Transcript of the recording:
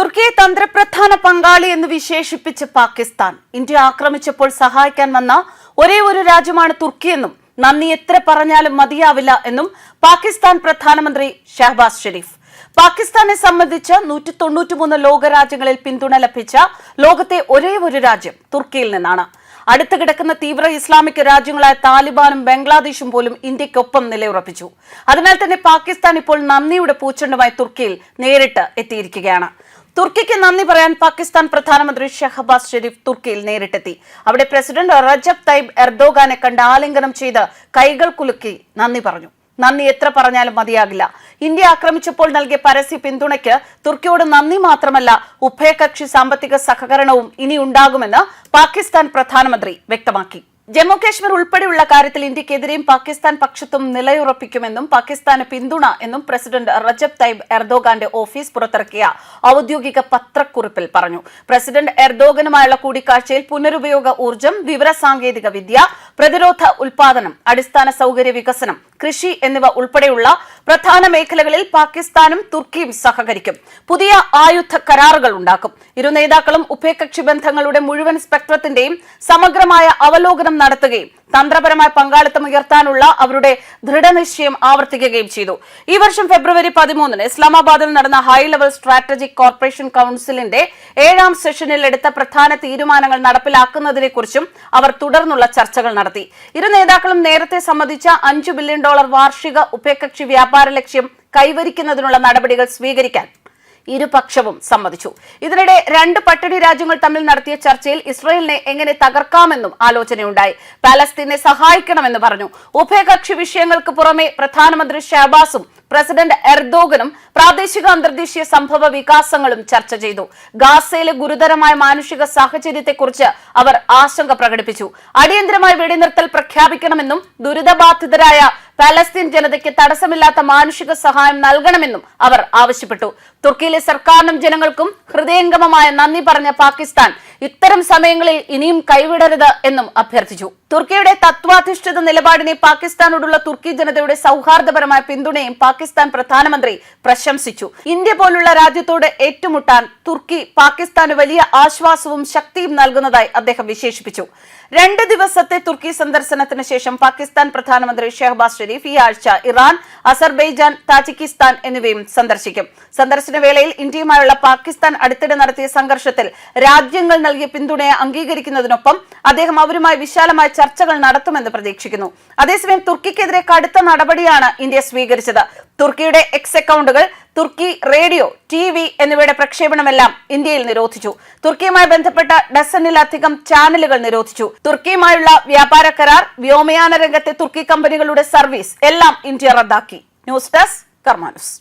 തുർക്കിയെ തന്ത്രപ്രധാന പങ്കാളി എന്ന് വിശേഷിപ്പിച്ച് പാകിസ്ഥാൻ. ഇന്ത്യ ആക്രമിച്ചപ്പോൾ സഹായിക്കാൻ വന്ന ഒരേ ഒരു രാജ്യമാണ് തുർക്കിയെന്നും നന്ദി എത്ര പറഞ്ഞാലും മതിയാവില്ല എന്നും പാകിസ്ഥാൻ പ്രധാനമന്ത്രി ഷഹബാസ് ഷെരീഫ്. പാകിസ്ഥാനെ സംബന്ധിച്ച് നൂറ്റി തൊണ്ണൂറ്റിമൂന്ന് ലോകരാജ്യങ്ങളിൽ പിന്തുണ ലഭിച്ച ലോകത്തെ ഒരേ ഒരു രാജ്യം തുർക്കിയിൽ നിന്നാണ്. അടുത്ത് കിടക്കുന്ന തീവ്ര ഇസ്ലാമിക് രാജ്യങ്ങളായ താലിബാനും ബംഗ്ലാദേശും പോലും ഇന്ത്യക്കൊപ്പം നിലയുറപ്പിച്ചു. അതിനാൽ തന്നെ പാകിസ്ഥാൻ ഇപ്പോൾ നന്ദിയുടെ പൂച്ചെണ്ടുമായി തുർക്കിയിൽ നേരിട്ട് എത്തിയിരിക്കുകയാണ്. തുർക്കിക്ക് നന്ദി പറയാൻ പാകിസ്ഥാൻ പ്രധാനമന്ത്രി ഷഹബാസ് ഷെരീഫ് തുർക്കിയിൽ നേരിട്ടെത്തി. അവിടെ പ്രസിഡന്റ് റജബ് തയ്ബ് എർദോഗാനെ കണ്ട് ആലിംഗനം ചെയ്ത് കൈകൾ കുലുക്കി നന്ദി പറഞ്ഞു. നന്ദി എത്ര പറഞ്ഞാലും മതിയാകില്ല. ഇന്ത്യ ആക്രമിച്ചപ്പോൾ നൽകിയ പരസ്യ പിന്തുണയ്ക്ക് തുർക്കിയോട് നന്ദി മാത്രമല്ല ഉഭയകക്ഷി സാമ്പത്തിക സഹകരണവും ഇനി ഉണ്ടാകുമെന്ന് പാകിസ്ഥാൻ പ്രധാനമന്ത്രി വ്യക്തമാക്കി. ജമ്മു കാശ്മീർ ഉൾപ്പെടെയുള്ള കാര്യത്തിൽ ഇന്ത്യക്കെതിരെയും പാകിസ്ഥാൻ പക്ഷത്തും നിലയുറപ്പിക്കുമെന്നും പാകിസ്ഥാന് പിന്തുണ എന്നും പ്രസിഡന്റ് റജബ് തയ്ബ് എർദോഗാന്റെ ഓഫീസ് പുറത്തിറക്കിയ ഔദ്യോഗിക പത്രക്കുറിപ്പിൽ പറഞ്ഞു. പ്രസിഡന്റ് എർദോഗനുമായുള്ള കൂടിക്കാഴ്ചയിൽ പുനരുപയോഗ ഊർജം വിവര സാങ്കേതിക വിദ്യ പ്രതിരോധ ഉൽപാദനം അടിസ്ഥാന സൗകര്യ വികസനം കൃഷി എന്നിവ ഉൾപ്പെടെയുള്ള പ്രധാന മേഖലകളിൽ പാകിസ്ഥാനും തുർക്കിയും സഹകരിക്കും. പുതിയ ആയുധ കരാറുകൾ ഉണ്ടാക്കും. ഇരു നേതാക്കളും ഉഭയകക്ഷി ബന്ധങ്ങളുടെ മുഴുവൻ സ്പെക്ട്രത്തിന്റെയും സമഗ്രമായ അവലോകനം നടത്തുകയും തന്ത്രപരമായ പങ്കാളിത്തം ഉയർത്താനുള്ള അവരുടെ ദൃഢനിശ്ചയം ആവർത്തിക്കുകയും ചെയ്തു. ഈ വർഷം ഫെബ്രുവരി പതിമൂന്നിന് ഇസ്ലാമാബാദിൽ നടന്ന ഹൈ ലെവൽ സ്ട്രാറ്റജിക് കോർപ്പറേഷൻ കൌൺസിലിന്റെ ഏഴാം സെഷനിൽ എടുത്ത പ്രധാന തീരുമാനങ്ങൾ നടപ്പിലാക്കുന്നതിനെക്കുറിച്ചും അവർ തുടർന്നുള്ള ചർച്ചകൾ നടത്തി. ഇരു നേതാക്കളും നേരത്തെ സംബന്ധിച്ച അഞ്ചു ബില്യൺ ഡോളർ വാർഷിക ഉഭയകക്ഷി വ്യാപാര ലക്ഷ്യം കൈവരിക്കുന്നതിനുള്ള നടപടികൾ സ്വീകരിക്കാൻ ഇരുപക്ഷവും സമ്മതിച്ചു. ഇതിനിടെ രണ്ട് പട്ടിണി രാജ്യങ്ങൾ തമ്മിൽ നടത്തിയ ചർച്ചയിൽ ഇസ്രയേലിനെ എങ്ങനെ തകർക്കാമെന്നും ആലോചനയുണ്ടായി. പാലസ്തീനെ സഹായിക്കണമെന്ന് പറഞ്ഞു. ഉഭയകക്ഷി വിഷയങ്ങൾക്ക് പുറമെ പ്രധാനമന്ത്രി ഷഹബാസും പ്രസിഡന്റ് എർദോഗനും പ്രാദേശിക അന്തർദേശീയ സംഭവ വികാസങ്ങളും ചർച്ച ചെയ്തു. ഗാസയിലെ ഗുരുതരമായ മാനുഷിക സാഹചര്യത്തെക്കുറിച്ച് അവർ ആശങ്ക പ്രകടിപ്പിച്ചു. അടിയന്തരമായി വെടിനിർത്തൽ പ്രഖ്യാപിക്കണമെന്നും ദുരിതബാധിതരായ പലസ്തീൻ ജനതയ്ക്ക് തടസ്സമില്ലാത്ത മാനുഷിക സഹായം നൽകണമെന്നും അവർ ആവശ്യപ്പെട്ടു. തുർക്കിയിലെ സർക്കാരിനും ജനങ്ങൾക്കും ഹൃദയംഗമമായ നന്ദി പറഞ്ഞ പാകിസ്ഥാൻ ഇത്തരം സമയങ്ങളിൽ ഇനിയും കൈവിടരുത് എന്നും അഭ്യർത്ഥിച്ചു. തുർക്കിയുടെ തത്വാധിഷ്ഠിത നിലപാടിനെ പാകിസ്ഥാനോടുള്ള തുർക്കി ജനതയുടെ സൗഹാർദ്ദപരമായ പിന്തുണയും പാകിസ്ഥാൻ പ്രധാനമന്ത്രി പ്രശംസിച്ചു. ഇന്ത്യ പോലുള്ള രാജ്യത്തോട് ഏറ്റുമുട്ടാൻ തുർക്കി പാകിസ്ഥാന് വലിയ ആശ്വാസവും ശക്തിയും നൽകുന്നതായി അദ്ദേഹം വിശേഷിപ്പിച്ചു. രണ്ട് ദിവസത്തെ തുർക്കി സന്ദർശനത്തിന് ശേഷം പാകിസ്ഥാൻ പ്രധാനമന്ത്രി ഷെഹബാസ് ഷെരീഫ് ഈ ആഴ്ച ഇറാൻ അസർബൈജാൻ താജിക്കിസ്ഥാൻ എന്നിവയും സന്ദർശിക്കും. സന്ദർശന വേളയിൽ ഇന്ത്യയുമായുള്ള പാകിസ്ഥാൻ അടുത്തിടെ നടത്തിയ സംഘർഷത്തിൽ രാജ്യങ്ങൾ നൽകിയ പിന്തുണയെ അംഗീകരിക്കുന്നതിനൊപ്പം അദ്ദേഹം അവരുമായി വിശാലമായ ചർച്ചകൾ നടത്തുമെന്ന് പ്രതീക്ഷിക്കുന്നു. അതേസമയം തുർക്കിക്കെതിരെ കടുത്ത നടപടിയാണ് ഇന്ത്യ സ്വീകരിച്ചത്. തുർക്കിയുടെ എക്സ് അക്കൗണ്ടുകൾ തുർക്കി റേഡിയോ ടി വി എന്നിവയുടെ പ്രക്ഷേപണമെല്ലാം ഇന്ത്യയിൽ നിരോധിച്ചു. തുർക്കിയുമായി ബന്ധപ്പെട്ട ഡസനിലധികം ചാനലുകൾ നിരോധിച്ചു. തുർക്കിയുമായുള്ള വ്യാപാര കരാർ വ്യോമയാന രംഗത്തെ തുർക്കി കമ്പനികളുടെ സർവീസ് എല്ലാം ഇന്ത്യ റദ്ദാക്കി. News desk കർമാനുസ്.